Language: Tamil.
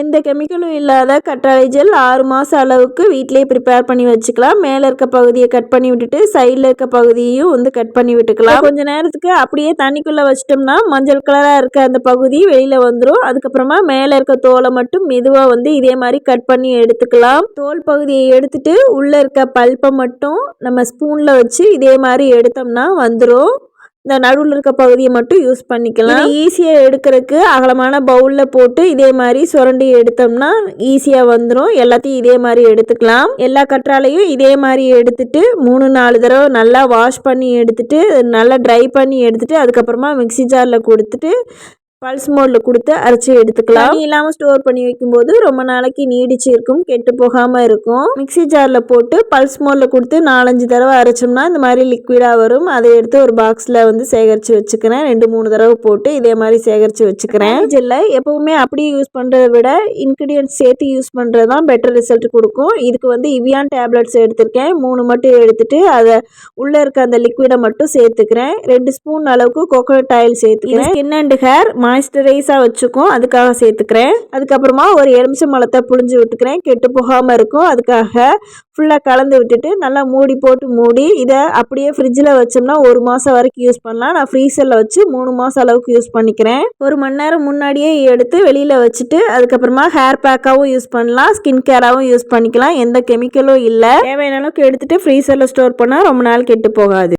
எந்த கெமிக்கலும் இல்லாத கற்றாழை ஜெல் ஆறு மாதம் அளவுக்கு வீட்டிலே ப்ரிப்பேர் பண்ணி வச்சுக்கலாம். மேலே இருக்க பகுதியை கட் பண்ணி விட்டுட்டு சைடில் இருக்க பகுதியையும் வந்து கட் பண்ணி விட்டுக்கலாம். கொஞ்ச நேரத்துக்கு அப்படியே தண்ணிக்குள்ளே வச்சிட்டோம்னா மஞ்சள் கலராக இருக்க அந்த பகுதி வெளியில் வந்துடும் அதுக்கப்புறமா மேலே இருக்க தோலை மட்டும் மெதுவாக வந்து இதே மாதிரி கட் பண்ணி எடுத்துக்கலாம். தோல் பகுதியை எடுத்துட்டு உள்ளே இருக்க பல்ப்பை மட்டும் நம்ம ஸ்பூனில் வச்சு இதே மாதிரி எடுத்தோம்னா வந்துடும் இந்த நடுவில் இருக்க பகுதியை மட்டும் யூஸ் பண்ணிக்கலாம். ஈஸியாக எடுக்கிறதுக்கு அகலமான பவுலில் போட்டு இதே மாதிரி சுரண்டி எடுத்தோம்னா ஈஸியாக வந்துடும் எல்லாத்தையும் இதே மாதிரி எடுத்துக்கலாம். எல்லா கற்றாலையும் இதே மாதிரி எடுத்துட்டு மூணு நாலு தடவை நல்லா வாஷ் பண்ணி எடுத்துட்டு நல்லா ட்ரை பண்ணி எடுத்துட்டு அதுக்கப்புறமா மிக்ஸி ஜாரில் கொடுத்துட்டு பல்ஸ் மோடில் கொடுத்து அரைச்சி எடுத்துக்கலாம். தண்ணி இல்லாமல் ஸ்டோர் பண்ணி வைக்கும்போது ரொம்ப நாளைக்கு நீடிச்சு இருக்கும் கெட்டு போகாமல் இருக்கும். மிக்ஸி ஜாரில் போட்டு பல்ஸ் மோடில் கொடுத்து நாலஞ்சு தடவை அரைச்சோம்னா இந்த மாதிரி லிக்விடாக வரும். அதை எடுத்து ஒரு பாக்ஸில் வந்து சேகரித்து வச்சுக்கிறேன். ரெண்டு மூணு தடவை போட்டு இதே மாதிரி சேகரித்து வச்சுக்கிறேன். ஜெல்லை எப்போவுமே அப்படியே யூஸ் பண்ணுறதை விட இன்க்ரீடியன்ஸ் சேர்த்து யூஸ் பண்ணுறது தான் பெட்டர் ரிசல்ட் கொடுக்கும். இதுக்கு வந்து இவியான் டேப்லெட்ஸ் எடுத்திருக்கேன். மூணு மட்டும் எடுத்துட்டு அதை உள்ளே இருக்க அந்த லிக்விடை மட்டும் சேர்த்துக்கிறேன். ரெண்டு ஸ்பூன் அளவுக்கு கோகோனட் ஆயில் சேர்த்துக்கிறேன். ஸ்கின் அண்ட் ஹேர் மாய்ஸ்டரைஸாக வச்சுக்கும். அதுக்காக சேர்த்துக்கிறேன். அதுக்கப்புறமா ஒரு எலுமிச்சை மலத்தை புழிஞ்சு விட்டுக்கிறேன். கெட்டு போகாமல் இருக்கும். அதுக்காக ஃபுல்லாக கலந்து விட்டுட்டு நல்லா மூடி போட்டு மூடி இதை அப்படியே ஃப்ரிட்ஜில் வச்சோம்னா ஒரு மாதம் வரைக்கும் யூஸ் பண்ணலாம். நான் ஃப்ரீசரில் வச்சு மூணு மாதம் அளவுக்கு யூஸ் பண்ணிக்கிறேன். ஒரு மணி நேரம் முன்னாடியே எடுத்து வெளியில் வச்சுட்டு அதுக்கப்புறமா ஹேர் பேக்காகவும் யூஸ் பண்ணலாம். ஸ்கின் கேராகவும் யூஸ் பண்ணிக்கலாம். எந்த கெமிக்கலும் இல்லை. தேவையான அளவுக்கு எடுத்துகிட்டு ஃப்ரீசரில் ஸ்டோர் பண்ணால் ரொம்ப நாள் கெட்டு போகாது.